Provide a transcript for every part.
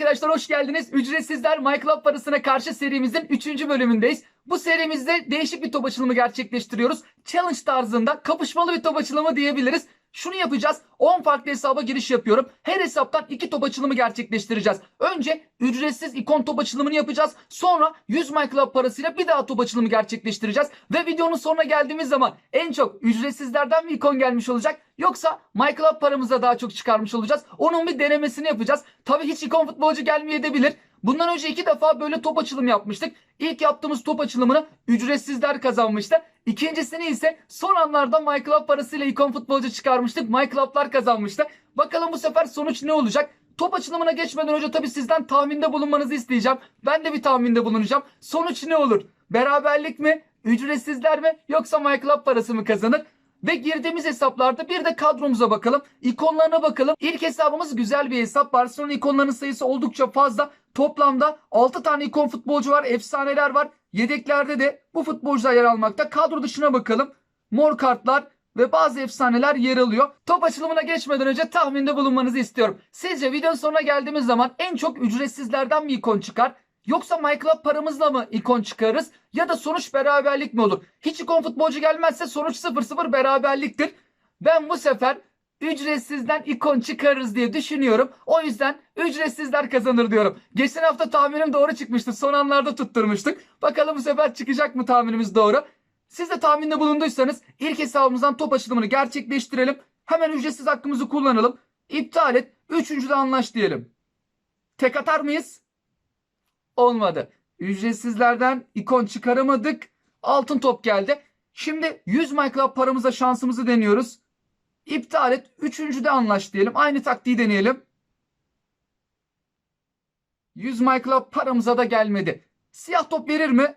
arkadaşlar hoş geldiniz. Ücretsizler My Club parasına karşı serimizin 3. bölümündeyiz. Bu serimizde değişik bir top açılımı gerçekleştiriyoruz. Challenge tarzında kapışmalı bir top açılımı diyebiliriz. Şunu yapacağız. 10 farklı hesaba giriş yapıyorum. Her hesaptan 2 top açılımı gerçekleştireceğiz. Önce ücretsiz ikon top açılımını yapacağız. Sonra 100 My Club parasıyla bir daha top açılımı gerçekleştireceğiz. Ve videonun sonuna geldiğimiz zaman en çok ücretsizlerden mi ikon gelmiş olacak? Yoksa My Club paramıza daha çok çıkarmış olacağız. Onun bir denemesini yapacağız. Tabii hiç ikon futbolcu gelmeyebilir. Bundan önce iki defa böyle top açılımı yapmıştık. İlk yaptığımız top açılımını ücretsizler kazanmıştı. İkincisini ise son anlarda My Club parasıyla ikon futbolcu çıkarmıştık. My Club'lar kazanmıştı. Bakalım bu sefer sonuç ne olacak? Top açılımına geçmeden önce tabii sizden tahminde bulunmanızı isteyeceğim. Ben de bir tahminde bulunacağım. Sonuç ne olur? Beraberlik mi? Ücretsizler mi? Yoksa My Club parası mı kazanır? Ve girdiğimiz hesaplarda bir de kadromuza bakalım. İkonlarına bakalım. İlk hesabımız güzel bir hesap. Barcelona ikonlarının sayısı oldukça fazla. Toplamda 6 tane ikon futbolcu var. Efsaneler var. Yedeklerde de bu futbolcular yer almakta. Kadro dışına bakalım. Mor kartlar ve bazı efsaneler yer alıyor. Top açılımına geçmeden önce tahminde bulunmanızı istiyorum. Sizce videonun sonuna geldiğimiz zaman en çok ücretsizlerden mi ikon çıkar? Yoksa My Club paramızla mı ikon çıkarırız? Ya da sonuç beraberlik mi olur? Hiç ikon futbolcu gelmezse sonuç 0-0 beraberliktir. Ben bu sefer ücretsizden ikon çıkarırız diye düşünüyorum. O yüzden ücretsizler kazanır diyorum. Geçen hafta tahminim doğru çıkmıştı. Son anlarda tutturmuştuk. Bakalım bu sefer çıkacak mı tahminimiz doğru? Siz de tahminde bulunduysanız ilk hesabımızdan top açılımını gerçekleştirelim. Hemen ücretsiz hakkımızı kullanalım. İptal et. Üçüncüde anlaş diyelim. Tek atar mıyız? Olmadı. Ücretsizlerden ikon çıkaramadık. Altın top geldi. Şimdi 100 My Club paramıza şansımızı deniyoruz. İptal et. Üçüncüde anlaş diyelim. Aynı taktiği deneyelim. 100 My Club paramıza da gelmedi. Siyah top verir mi?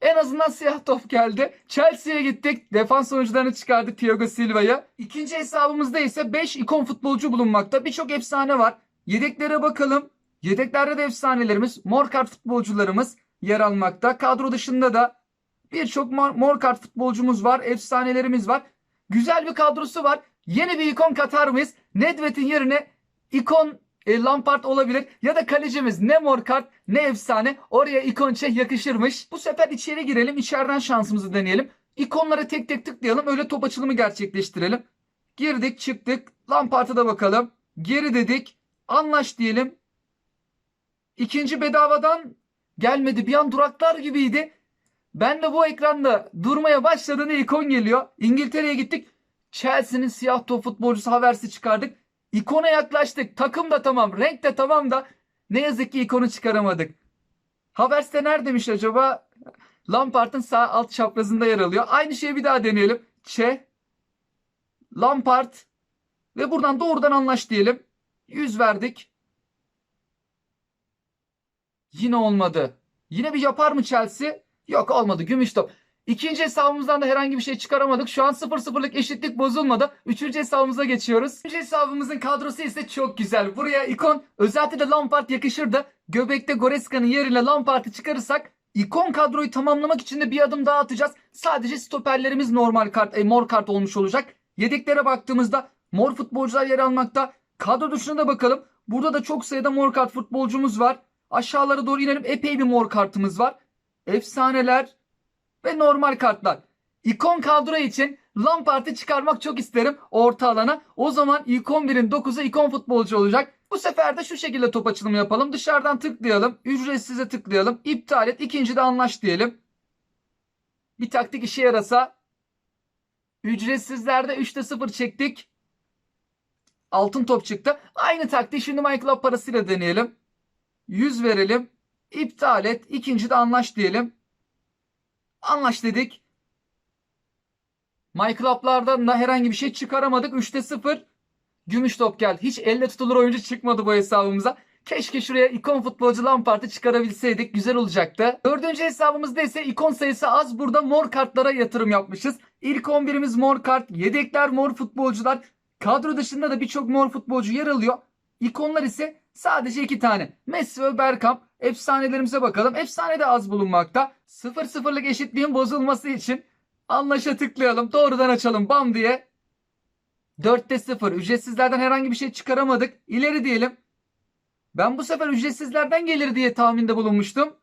En azından siyah top geldi. Chelsea'ye gittik. Defans oyuncularını çıkardık Thiago Silva'ya. İkinci hesabımızda ise 5 ikon futbolcu bulunmakta. Birçok efsane var. Yedeklere bakalım. Yedeklerde de efsanelerimiz, mor kart futbolcularımız yer almakta. Kadro dışında da birçok mor, mor kart futbolcumuz var, efsanelerimiz var. Güzel bir kadrosu var. Yeni bir ikon katar mıyız? Nedved'in yerine ikon e, Lampard olabilir ya da kalecimiz ne mor kart ne efsane oraya ikon çek yakışırmış. Bu sefer içeri girelim içeriden şansımızı deneyelim. İkonlara tek tek tıklayalım öyle top açılımı gerçekleştirelim. Girdik çıktık Lampard'a da bakalım. Geri dedik anlaş diyelim. İkinci bedavadan gelmedi bir an duraklar gibiydi. Ben de bu ekranda durmaya başladığında ikon geliyor. İngiltere'ye gittik. Chelsea'nin siyah top futbolcusu Havertz'i çıkardık. İkona yaklaştık. Takım da tamam. Renk de tamam da ne yazık ki ikonu çıkaramadık. Havertz de neredeymiş acaba? Lampard'ın sağ alt çaprazında yer alıyor. Aynı şeyi bir daha deneyelim. Çe, Lampard ve buradan doğrudan anlaş diyelim. 100 verdik. Yine olmadı. Yine bir yapar mı Chelsea? Yok olmadı. Gümüş top. İkinci hesabımızdan da herhangi bir şey çıkaramadık. Şu an 0-0'lık eşitlik bozulmadı. Üçüncü hesabımıza geçiyoruz. Üçüncü hesabımızın kadrosu ise çok güzel. Buraya ikon özellikle de Lampard yakışırdı. Göbekte Goreska'nın yerine Lampard'ı çıkarırsak ikon kadroyu tamamlamak için de bir adım daha atacağız. Sadece stoperlerimiz normal kart, e, mor kart olmuş olacak. Yedeklere baktığımızda mor futbolcular yer almakta. Kadro dışına da bakalım. Burada da çok sayıda mor kart futbolcumuz var. Aşağılara doğru inelim. Epey bir mor kartımız var. Efsaneler ve normal kartlar. İkon kadro için Lampard'ı çıkarmak çok isterim orta alana. O zaman ilk 11'in 9'u ikon futbolcu olacak. Bu sefer de şu şekilde top açılımı yapalım. Dışarıdan tıklayalım. Ücretsize tıklayalım. İptal et. İkinci de anlaş diyelim. Bir taktik işe yarasa. Ücretsizlerde 3'te 0 çektik. Altın top çıktı. Aynı taktiği şimdi My Club parasıyla deneyelim. 100 verelim. İptal et. İkinci de anlaş diyelim. Anlaş dedik. My Club'lardan da herhangi bir şey çıkaramadık. 3'te 0. Gümüş top geldi. Hiç elle tutulur oyuncu çıkmadı bu hesabımıza. Keşke şuraya ikon futbolcu Lampard'ı çıkarabilseydik. Güzel olacaktı. Dördüncü hesabımızda ise ikon sayısı az. Burada mor kartlara yatırım yapmışız. İlk 11'imiz mor kart. Yedekler mor futbolcular. Kadro dışında da birçok mor futbolcu yer alıyor. İkonlar ise sadece iki tane. Messi ve Bergkamp. Efsanelerimize bakalım. Efsane de az bulunmakta. 0-0'lık eşitliğin bozulması için anlaşa tıklayalım. Doğrudan açalım bam diye. 4'te 0. Ücretsizlerden herhangi bir şey çıkaramadık. İleri diyelim. Ben bu sefer ücretsizlerden gelir diye tahminde bulunmuştum.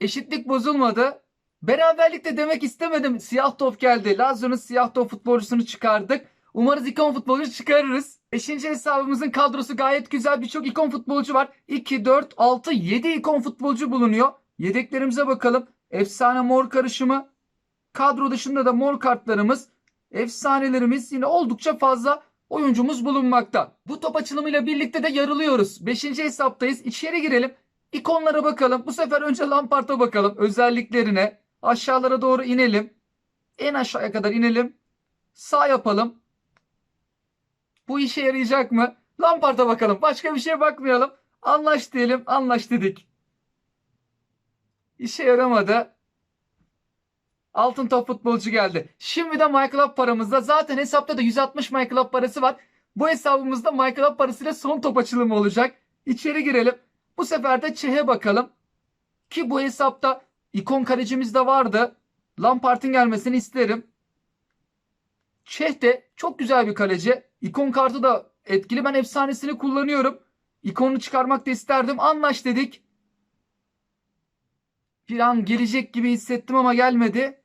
Eşitlik bozulmadı. Beraberlik de demek istemedim. Siyah top geldi. Lazio'nun siyah top futbolcusunu çıkardık. Umarız ikon futbolcu çıkarırız. Beşinci hesabımızın kadrosu gayet güzel. Birçok ikon futbolcu var. 2, 4, 6, 7 ikon futbolcu bulunuyor. Yedeklerimize bakalım. Efsane mor karışımı. Kadro dışında da mor kartlarımız. Efsanelerimiz yine oldukça fazla oyuncumuz bulunmakta. Bu top açılımıyla birlikte de yarılıyoruz. Beşinci hesaptayız. İçeri girelim. İkonlara bakalım. Bu sefer önce Lampard'a bakalım. Özelliklerine. Aşağılara doğru inelim. En aşağıya kadar inelim. Sağ yapalım. Bu işe yarayacak mı? Lampard'a bakalım. Başka bir şeye bakmayalım. Anlaş diyelim. Anlaş dedik. İşe yaramadı. Altın top futbolcu geldi. Şimdi de MyClub paramızda. Zaten hesapta da 160 MyClub parası var. Bu hesabımızda MyClub parasıyla son top açılımı olacak. İçeri girelim. Bu sefer de Çeh'e bakalım. Ki bu hesapta ikon kalecimiz de vardı. Lampard'ın gelmesini isterim. Çeh de çok güzel bir kaleci. İkon kartı da etkili. Ben efsanesini kullanıyorum. İkonunu çıkarmak da isterdim. Anlaş dedik. Bir an gelecek gibi hissettim ama gelmedi.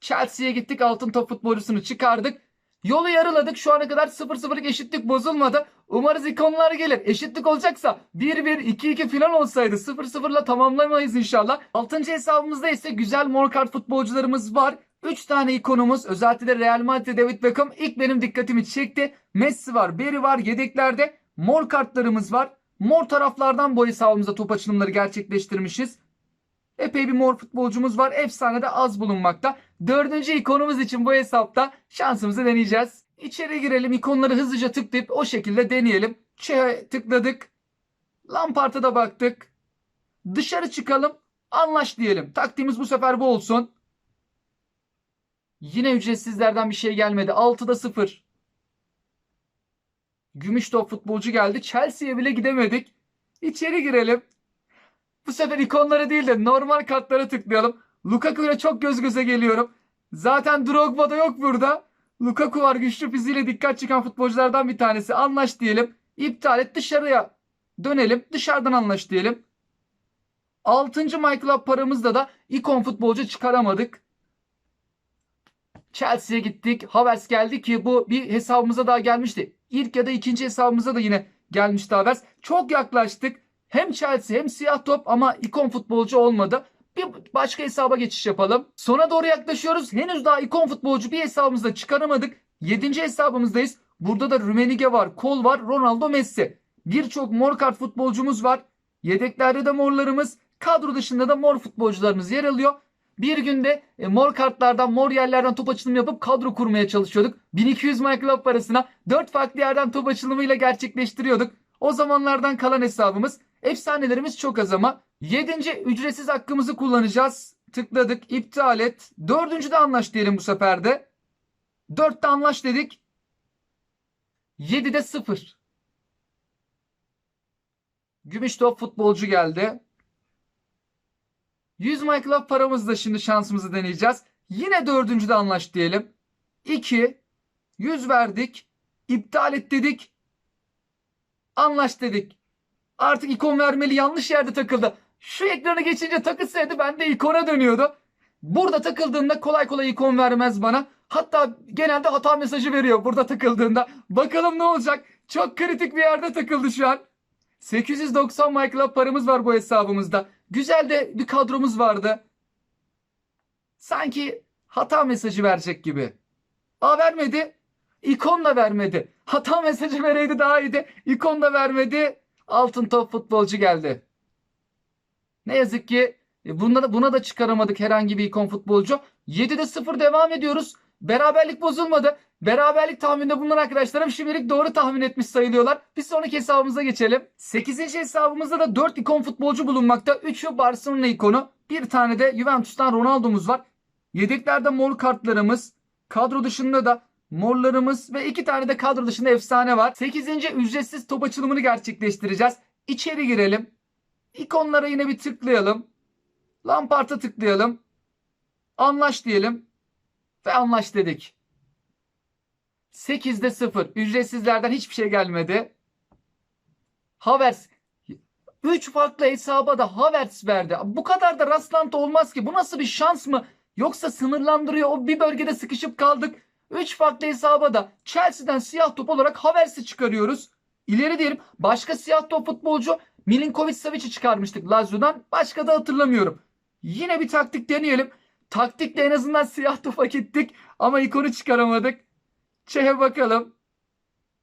Chelsea'ye gittik. Altın top futbolcusunu çıkardık. Yolu yarıladık. Şu ana kadar 0-0'lık eşitlik bozulmadı. Umarız ikonlar gelir. Eşitlik olacaksa 1-1, 2-2 falan olsaydı 0-0'la tamamlamayız inşallah. 6. hesabımızda ise güzel mor kart futbolcularımız var. 3 tane ikonumuz özellikle Real Madrid David Beckham ilk benim dikkatimi çekti. Messi var, Beri var yedeklerde. Mor kartlarımız var. Mor taraflardan bu hesabımıza top açılımları gerçekleştirmişiz. Epey bir mor futbolcumuz var. Efsane de az bulunmakta. Dördüncü ikonumuz için bu hesapta şansımızı deneyeceğiz. İçeri girelim. ikonları hızlıca tıklayıp o şekilde deneyelim. Çe'ye tıkladık. Lampard'a da baktık. Dışarı çıkalım. Anlaş diyelim. Taktiğimiz bu sefer bu olsun. Yine ücretsizlerden bir şey gelmedi. 6'da 0. Gümüş top futbolcu geldi. Chelsea'ye bile gidemedik. İçeri girelim. Bu sefer ikonlara değil de normal kartlara tıklayalım. Lukaku ile çok göz göze geliyorum. Zaten Drogba da yok burada. Lukaku var güçlü fiziğiyle dikkat çeken futbolculardan bir tanesi. Anlaş diyelim. İptal et dışarıya dönelim. Dışarıdan anlaş diyelim. 6. MyClub paramızda da ikon futbolcu çıkaramadık. Chelsea'ye gittik. Havertz geldi ki bu bir hesabımıza daha gelmişti. İlk ya da ikinci hesabımıza da yine gelmişti Havertz. Çok yaklaştık. Hem Chelsea hem siyah top ama ikon futbolcu olmadı. Bir başka hesaba geçiş yapalım. Sona doğru yaklaşıyoruz. Henüz daha ikon futbolcu bir hesabımızda çıkaramadık. 7. hesabımızdayız. Burada da Rumenige var, Kol var, Ronaldo Messi. Birçok mor kart futbolcumuz var. Yedeklerde de morlarımız, kadro dışında da mor futbolcularımız yer alıyor. Bir günde e, mor kartlardan, mor yerlerden top açılımı yapıp kadro kurmaya çalışıyorduk. 1200 MyClub parasına 4 farklı yerden top açılımıyla gerçekleştiriyorduk. O zamanlardan kalan hesabımız. Efsanelerimiz çok az ama. 7. ücretsiz hakkımızı kullanacağız. Tıkladık, iptal et. 4. de anlaş diyelim bu sefer de. 4'te anlaş dedik. 7'de 0. Gümüş top futbolcu geldi. 100 MyClub paramızla şimdi şansımızı deneyeceğiz. Yine dördüncüde anlaş diyelim. 2. 100 verdik. İptal et dedik. Anlaş dedik. Artık ikon vermeli yanlış yerde takıldı. Şu ekranı geçince takılsaydı ben de ikona dönüyordu. Burada takıldığında kolay kolay ikon vermez bana. Hatta genelde hata mesajı veriyor burada takıldığında. Bakalım ne olacak. Çok kritik bir yerde takıldı şu an. 890 MyClub paramız var bu hesabımızda. Güzel de bir kadromuz vardı. Sanki hata mesajı verecek gibi. Aa vermedi. İkon da vermedi. Hata mesajı vereydi daha iyiydi. İkon da vermedi. Altın top futbolcu geldi. Ne yazık ki e, buna buna da çıkaramadık herhangi bir ikon futbolcu. 7'de 0 devam ediyoruz. Beraberlik bozulmadı. Beraberlik tahminde bulunan arkadaşlarım şimdilik doğru tahmin etmiş sayılıyorlar. Bir sonraki hesabımıza geçelim. 8. hesabımızda da 4 ikon futbolcu bulunmakta. 3'ü Barcelona ikonu. Bir tane de Juventus'tan Ronaldo'muz var. Yedeklerde mor kartlarımız. Kadro dışında da morlarımız ve iki tane de kadro dışında efsane var. 8. ücretsiz top açılımını gerçekleştireceğiz. İçeri girelim. İkonlara yine bir tıklayalım. Lampard'a tıklayalım. Anlaş diyelim. Ve anlaş dedik. 8'de 0. Ücretsizlerden hiçbir şey gelmedi. Havertz. 3 farklı hesaba da Havertz verdi. Bu kadar da rastlantı olmaz ki. Bu nasıl bir şans mı? Yoksa sınırlandırıyor. O bir bölgede sıkışıp kaldık. 3 farklı hesaba da Chelsea'den siyah top olarak Havertz'i çıkarıyoruz. İleri diyelim başka siyah top futbolcu Milinkovic Savic'i çıkarmıştık Lazio'dan. Başka da hatırlamıyorum. Yine bir taktik deneyelim. Taktikle en azından siyah topa gittik ama ikonu çıkaramadık. Çeh'e bakalım.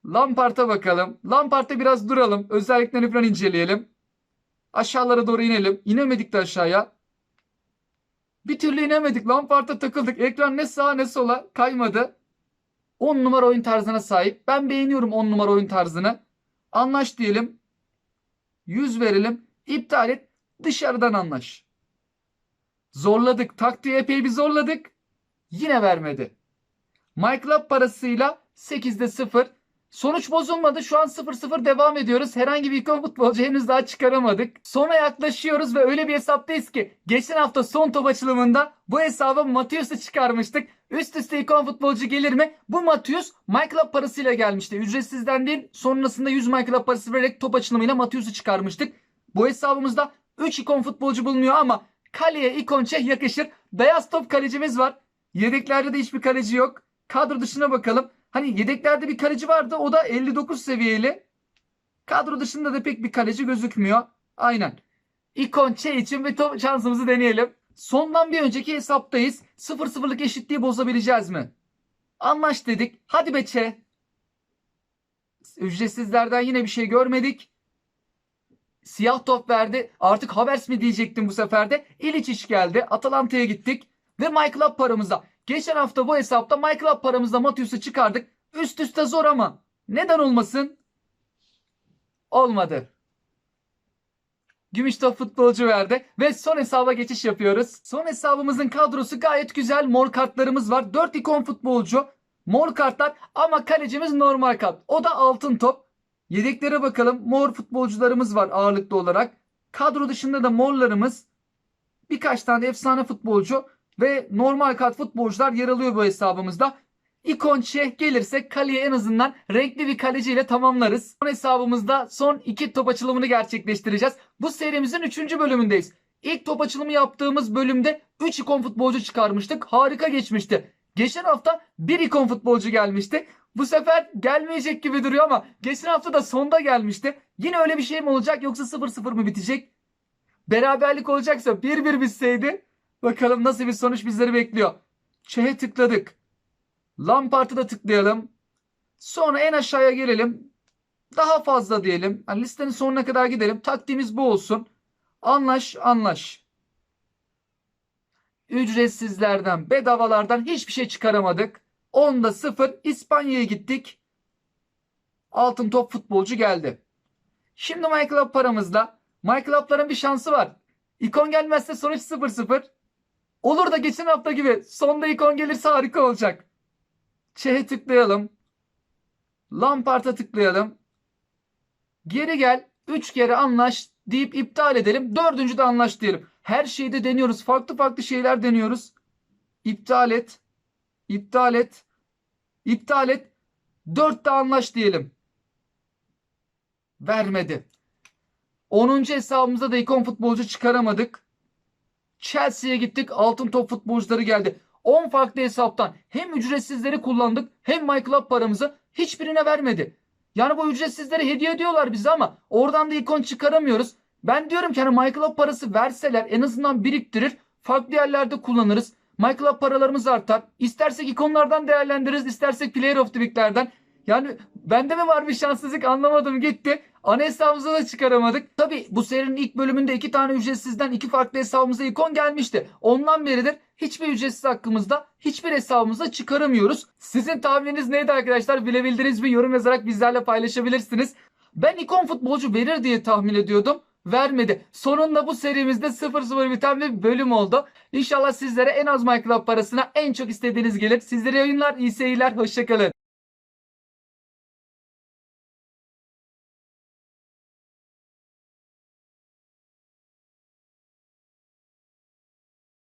Lampard'a bakalım. Lampard'da biraz duralım. Özelliklerini falan inceleyelim. Aşağılara doğru inelim. İnemedik de aşağıya. Bir türlü inemedik. Lampard'a takıldık. Ekran ne sağa ne sola kaymadı. 10 numara oyun tarzına sahip. Ben beğeniyorum 10 numara oyun tarzını. Anlaş diyelim. 100 verelim. İptal et. Dışarıdan anlaş. Zorladık. Taktiği epey bir zorladık. Yine vermedi. MyClub parasıyla 8'de 0. Sonuç bozulmadı. Şu an 0-0 devam ediyoruz. Herhangi bir ikon futbolcu henüz daha çıkaramadık. Sona yaklaşıyoruz ve öyle bir hesaptayız ki geçen hafta son top açılımında bu hesaba Matius'u çıkarmıştık. Üst üste ikon futbolcu gelir mi? Bu Matius MyClub parasıyla gelmişti. Ücretsizden değil sonrasında 100 MyClub parası vererek top açılımıyla Matius'u çıkarmıştık. Bu hesabımızda 3 ikon futbolcu bulunuyor ama kaleye ikon çeh yakışır. Beyaz top kalecimiz var. Yedeklerde de hiçbir kaleci yok. Kadro dışına bakalım. Hani yedeklerde bir kaleci vardı. O da 59 seviyeli. Kadro dışında da pek bir kaleci gözükmüyor. Aynen. İkon Çe için bir top şansımızı deneyelim. Sondan bir önceki hesaptayız. 0-0'lık eşitliği bozabileceğiz mi? Anlaş dedik. Hadi be Çe. Ücretsizlerden yine bir şey görmedik. Siyah top verdi. Artık Havertz mi diyecektim bu sefer de. İliç geldi. Atalanta'ya gittik. Ve MyClub paramızda. Geçen hafta bu hesapta MyClub paramızda Matius'u çıkardık. Üst üste zor ama. Neden olmasın? Olmadı. Gümüş top futbolcu verdi. Ve son hesaba geçiş yapıyoruz. Son hesabımızın kadrosu gayet güzel. Mor kartlarımız var. 4 ikon futbolcu. Mor kartlar ama kalecimiz normal kart. O da altın top. Yedeklere bakalım. Mor futbolcularımız var ağırlıklı olarak. Kadro dışında da morlarımız birkaç tane efsane futbolcu ve normal kart futbolcular yer alıyor bu hesabımızda. İkon Çeh gelirse kaleye en azından renkli bir kaleciyle tamamlarız. Son hesabımızda son iki top açılımını gerçekleştireceğiz. Bu serimizin 3. bölümündeyiz. İlk top açılımı yaptığımız bölümde 3 ikon futbolcu çıkarmıştık. Harika geçmişti. Geçen hafta bir ikon futbolcu gelmişti. Bu sefer gelmeyecek gibi duruyor ama geçen hafta da sonda gelmişti. Yine öyle bir şey mi olacak yoksa 0-0 mı bitecek? Beraberlik olacaksa 1-1 bitseydi bakalım nasıl bir sonuç bizleri bekliyor. Çehe tıkladık. Lampard'ı da tıklayalım. Sonra en aşağıya gelelim. Daha fazla diyelim. Yani listenin sonuna kadar gidelim. Taktiğimiz bu olsun. Anlaş anlaş. Ücretsizlerden, bedavalardan hiçbir şey çıkaramadık. 10'da 0 İspanya'ya gittik. Altın top futbolcu geldi. Şimdi MyClub paramızda. MyClub'ların bir şansı var. İkon gelmezse sonuç 0-0. Olur da geçen hafta gibi sonda ikon gelirse harika olacak. Çehe tıklayalım. Lampard'a tıklayalım. Geri gel. 3 kere anlaş deyip iptal edelim. Dördüncü de anlaş diyelim. Her şeyde deniyoruz. Farklı farklı şeyler deniyoruz. İptal et. İptal et. İptal et. 4 de anlaş diyelim. Vermedi. 10. hesabımıza da ikon futbolcu çıkaramadık. Chelsea'ye gittik. Altın top futbolcuları geldi. 10 farklı hesaptan hem ücretsizleri kullandık hem MyClub paramızı hiçbirine vermedi. Yani bu ücretsizleri hediye ediyorlar bize ama oradan da ikon çıkaramıyoruz. Ben diyorum ki hani MyClub parası verseler en azından biriktirir. Farklı yerlerde kullanırız. MyClub paralarımız artar. İstersek ikonlardan değerlendiririz. istersek Player of the Week'lerden. Yani bende mi var bir şanssızlık anlamadım gitti. Ana hesabımıza da çıkaramadık. Tabi bu serinin ilk bölümünde iki tane ücretsizden iki farklı hesabımıza ikon gelmişti. Ondan beridir hiçbir ücretsiz hakkımızda hiçbir hesabımıza çıkaramıyoruz. Sizin tahmininiz neydi arkadaşlar? Bilebildiniz mi? Yorum yazarak bizlerle paylaşabilirsiniz. Ben ikon futbolcu verir diye tahmin ediyordum. Vermedi. Sonunda bu serimizde 0-0 biten bir bölüm oldu. İnşallah sizlere en az MyClub parasına en çok istediğiniz gelir. Sizlere yayınlar, iyi seyirler, hoşçakalın.